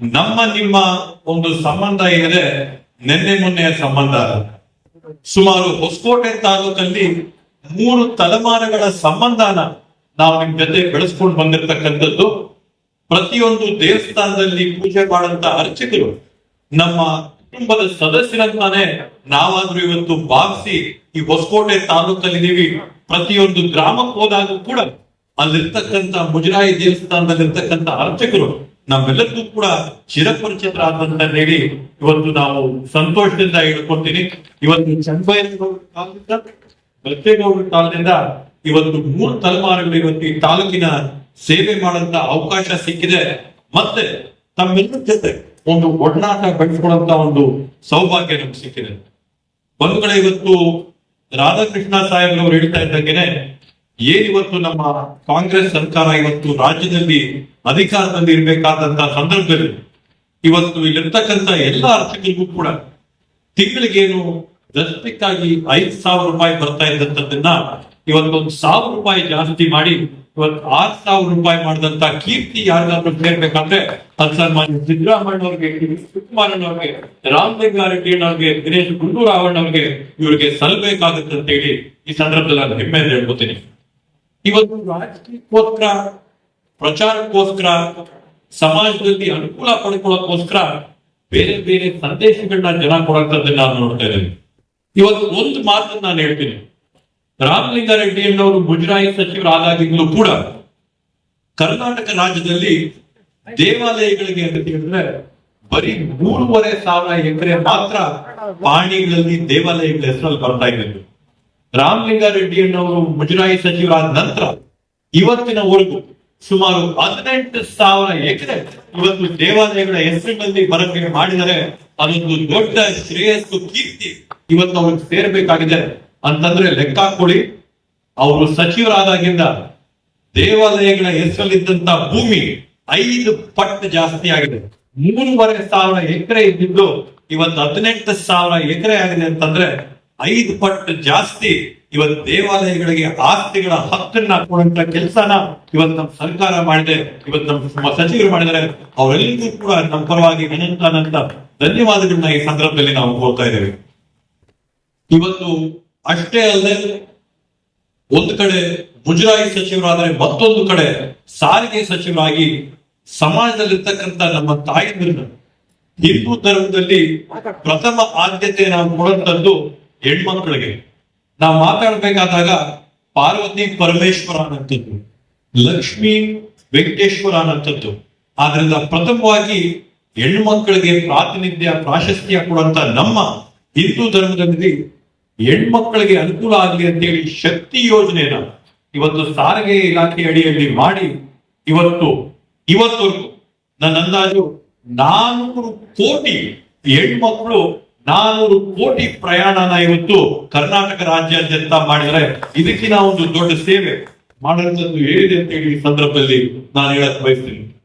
ನಮ್ಮ ನಿಮ್ಮ ಒಂದು ಸಂಬಂಧ ಏನಿದೆ, ನಿನ್ನೆ ಮೊನ್ನೆಯ ಸಂಬಂಧ ಸುಮಾರು ಹೊಸಕೋಟೆ ತಾಲೂಕಲ್ಲಿ ಮೂರು ತಲೆಮಾರುಗಳ ಸಂಬಂಧನ ನಾವು ನಿಮ್ ಜೊತೆ ಬೆಳೆಸ್ಕೊಂಡು ಬಂದಿರತಕ್ಕಂಥದ್ದು. ಪ್ರತಿಯೊಂದು ದೇವಸ್ಥಾನದಲ್ಲಿ ಪೂಜೆ ಮಾಡಂತ ಅರ್ಚಕರು, ನಮ್ಮ ಕುಟುಂಬದ ಸದಸ್ಯರಂತಾನೆ ನಾವಾದ್ರೂ ಇವತ್ತು ಭಾವಿಸಿ ಈ ಹೊಸಕೋಟೆ ತಾಲೂಕಲ್ಲಿ ನೀವು ಪ್ರತಿಯೊಂದು ಗ್ರಾಮಕ್ಕೆ ಹೋದಾಗ ಕೂಡ ಅಲ್ಲಿರ್ತಕ್ಕಂಥ ಮುಜರಾಯಿ ದೇವಸ್ಥಾನದಲ್ಲಿರ್ತಕ್ಕಂಥ ಅರ್ಚಕರು ನಮ್ಮೆಲ್ಲರಿಗೂ ಕೂಡ ಚಿರಪರಿಚಿತರಾದಂತ ಹೇಳಿ ಇವತ್ತು ನಾವು ಸಂತೋಷದಿಂದ ಹೇಳ್ಕೊಡ್ತೀನಿ. ಇವತ್ತು ಚಂಬೈನಗೌಡ ಕಾಲದಿಂದ ಕಾಲದಿಂದ ಇವತ್ತು ಮೂರು ತಲೆಮಾರುಗಳು ಇವತ್ತು ಈ ತಾಲೂಕಿನ ಸೇವೆ ಮಾಡಂತ ಅವಕಾಶ ಸಿಕ್ಕಿದೆ. ಮತ್ತೆ ತಮ್ಮೆಲ್ಲರ ಜೊತೆ ಒಂದು ಒಡನಾಟ ಬೆಳೆಸ್ಕೊಳ್ಳಂತ ಒಂದು ಸೌಭಾಗ್ಯ ನಮ್ಗೆ ಸಿಕ್ಕಿದೆ. ಕಡೆ ಇವತ್ತು ರಾಧಾಕೃಷ್ಣ ಸಾಹೇಬ್ರವ್ರು ಹೇಳ್ತಾ ಇದ್ದಂಗೆನೆ ಏನಿವತ್ತು ನಮ್ಮ ಕಾಂಗ್ರೆಸ್ ಸರ್ಕಾರ ಇವತ್ತು ರಾಜ್ಯದಲ್ಲಿ ಅಧಿಕಾರದಲ್ಲಿ ಇರಬೇಕಾದಂತಹ ಸಂದರ್ಭದಲ್ಲಿ ಇವತ್ತು ಇಲ್ಲಿರ್ತಕ್ಕಂಥ ಎಲ್ಲ ಅರ್ಥಗಳಿಗೂ ಕೂಡ ತಿಂಗಳಿಗೇನು ದಸ್ತಿಕ್ಕಾಗಿ ಐದು ಸಾವಿರ ರೂಪಾಯಿ ಬರ್ತಾ ಇದ್ದಂತದನ್ನ ಇವತ್ತೊಂದು ಸಾವಿರ ರೂಪಾಯಿ ಜಾಸ್ತಿ ಮಾಡಿ ಇವತ್ತು ಆರ್ ಸಾವಿರ ರೂಪಾಯಿ ಮಾಡಿದಂತ ಕೀರ್ತಿ ಯಾರಿಗಾದ್ರೂ ಸೇರ್ಬೇಕಂದ್ರೆ ಅದು ಸನ್ಮಾನ್ಯ ಸಿದ್ದರಾಮಯ್ಯವ್ರಿಗೆ ಶಿವಕುಮಾರಣ್ಣವ್ರಿಗೆ ರಾಮಲಿಂಗಾರೆಡ್ಡಿ ಅವ್ರಿಗೆ, ದಿನೇಶ್ ಗುಂಡೂರಾವ್ ಅವ್ರಿಗೆ ಇವರಿಗೆ ಸಲ್ಲಬೇಕಾಗುತ್ತೆ ಅಂತ ಹೇಳಿ ಈ ಸಂದರ್ಭದಲ್ಲಿ ನಾನು ಹೆಮ್ಮೆ ಹೇಳ್ಕೊತೀನಿ. ಇವತ್ತು ರಾಜಕೀಯಕ್ಕೋಸ್ಕರ ಪ್ರಚಾರಕ್ಕೋಸ್ಕರ, ಸಮಾಜದಲ್ಲಿ ಅನುಕೂಲ ಪಡ್ಕೊಳ್ಳೋಕ್ಕೋಸ್ಕರ ಬೇರೆ ಬೇರೆ ಸಂದೇಶಗಳನ್ನ ಜನ ಕೊಡಂತದ್ದನ್ನ ನಾನು ನೋಡ್ತಾ ಇದ್ದೀನಿ. ಇವತ್ತು ಒಂದು ಮಾತನ್ನ ನಾನು ಹೇಳ್ತೀನಿ. ರಾಮಲಿಂಗಾರೆಡ್ಡಿ ಅನ್ನೋರು ಮುಜರಾಯಿ ಸಚಿವರಾದಾಗಿಂದಲೂ ಕೂಡ ಕರ್ನಾಟಕ ರಾಜ್ಯದಲ್ಲಿ ದೇವಾಲಯಗಳಿಗೆ ಅಂತ ಹೇಳಿದ್ರೆ ಬರೀ ಮೂರುವರೆ ಸಾವಿರ ಎಕರೆ ಮಾತ್ರ ಪಾಣಿಗಳಲ್ಲಿ ದೇವಾಲಯಗಳ ಹೆಸರಲ್ಲಿ ಬರ್ತಾ ರಾಮಲಿಂಗಾರೆಡ್ಡಿ ಅನ್ನೋರು ಮುಜರಾಯಿ ಸಚಿವರಾದ ನಂತರ ಇವತ್ತಿನವರೆಗೂ ಸುಮಾರು ಹದಿನೆಂಟು ಸಾವಿರ ಎಕರೆ ಇವತ್ತು ದೇವಾಲಯಗಳ ಹೆಸರಿನಲ್ಲಿ ಬರಕ್ಕೆ ಮಾಡಿದರೆ ಅದೊಂದು ದೊಡ್ಡ ಶ್ರೇಯಸ್ಸು ಕೀರ್ತಿ ಇವತ್ತು ಅವ್ರಿಗೆ ಸೇರ್ಬೇಕಾಗಿದೆ ಅಂತಂದ್ರೆ ಲೆಕ್ಕ ಹಾಕೊಳ್ಳಿ ಅವರು ಸಚಿವರಾದಾಗಿಂದ ದೇವಾಲಯಗಳ ಹೆಸರಲ್ಲಿದ್ದಂತ ಭೂಮಿ ಐದು ಪಟ್ಟು ಜಾಸ್ತಿ ಆಗಿದೆ. ಮೂರುವರೆ ಸಾವಿರ ಎಕರೆ ಇದ್ದಿದ್ದು ಇವತ್ತು ಹದಿನೆಂಟು ಸಾವಿರ ಎಕರೆ ಆಗಿದೆ ಅಂತಂದ್ರೆ ಐದು ಪಟ್ಟು ಜಾಸ್ತಿ ಇವತ್ತು ದೇವಾಲಯಗಳಿಗೆ ಆಸ್ತಿಗಳ ಹಕ್ಕನ್ನ ಕೊಡುವಂತ ಕೆಲಸನ ಇವತ್ತು ನಮ್ಮ ಸರ್ಕಾರ ಮಾಡಿದೆ. ಇವತ್ತು ನಮ್ಮ ಸಚಿವರು ಮಾಡಿದರೆ ಅವರೆಲ್ಲರಿಗೂ ಕೂಡ ನಮ್ಮ ಪರವಾಗಿ ಅನಂತ ಧನ್ಯವಾದಗಳನ್ನ ಈ ಸಂದರ್ಭದಲ್ಲಿ ನಾವು ಹೋಗ್ತಾ ಇದ್ದೇವೆ. ಇವತ್ತು ಅಷ್ಟೇ ಅಲ್ಲದೆ ಒಂದು ಕಡೆ ಮುಜರಾಯಿ ಸಚಿವರಾದರೆ ಮತ್ತೊಂದು ಕಡೆ ಸಾರಿಗೆ ಸಚಿವರಾಗಿ ಸಮಾಜದಲ್ಲಿರ್ತಕ್ಕಂಥ ನಮ್ಮ ತಾಯಂದಿರನ್ನ ಹಿಂದೂ ಧರ್ಮದಲ್ಲಿ ಪ್ರಥಮ ಆದ್ಯತೆ ನಾವು ಕೊಡುವಂತದ್ದು ಹೆಣ್ಮಕ್ಳಿಗೆ. ನಾವು ಮಾತಾಡ್ಬೇಕಾದಾಗ ಪಾರ್ವತಿ ಪರಮೇಶ್ವರ ಅನ್ನಂಥದ್ದು ಲಕ್ಷ್ಮಿ ವೆಂಕಟೇಶ್ವರ ಅನ್ನಂಥದ್ದು ಆದ್ರಿಂದ ಪ್ರಥಮವಾಗಿ ಹೆಣ್ಮಕ್ಳಿಗೆ ಪ್ರಾತಿನಿಧ್ಯ, ಪ್ರಾಶಸ್ತ್ಯ ಕೊಡುವಂತ ನಮ್ಮ ಹಿಂದೂ ಧರ್ಮದಲ್ಲಿ ಹೆಣ್ಮಕ್ಳಿಗೆ ಅನುಕೂಲ ಆಗಲಿ ಅಂತೇಳಿ ಶಕ್ತಿ ಯೋಜನೆನ ಇವತ್ತು ಸಾರಿಗೆ ಇಲಾಖೆ ಅಡಿಯಲ್ಲಿ ಮಾಡಿ ಇವತ್ತು, ಇವತ್ತವರೆಗೂ ನನ್ನ ಅಂದಾಜು ನಾನೂರು ಕೋಟಿ ಹೆಣ್ಮಕ್ಳು ನಾನೂರು ಕೋಟಿ ಪ್ರಯಾಣನ ಇವತ್ತು ಕರ್ನಾಟಕ ರಾಜ್ಯಾದ್ಯಂತ ಮಾಡಿದರೆ ಇದಕ್ಕಿನ ಒಂದು ದೊಡ್ಡ ಸೇವೆ. ಮಾಡಿದಂತ ಹೇಳಿದೆ ಅಂತ ಹೇಳಿ ಸಂದರ್ಭದಲ್ಲಿ ನಾನು ಹೇಳಕ್ ಬಯಸ್ತೀನಿ.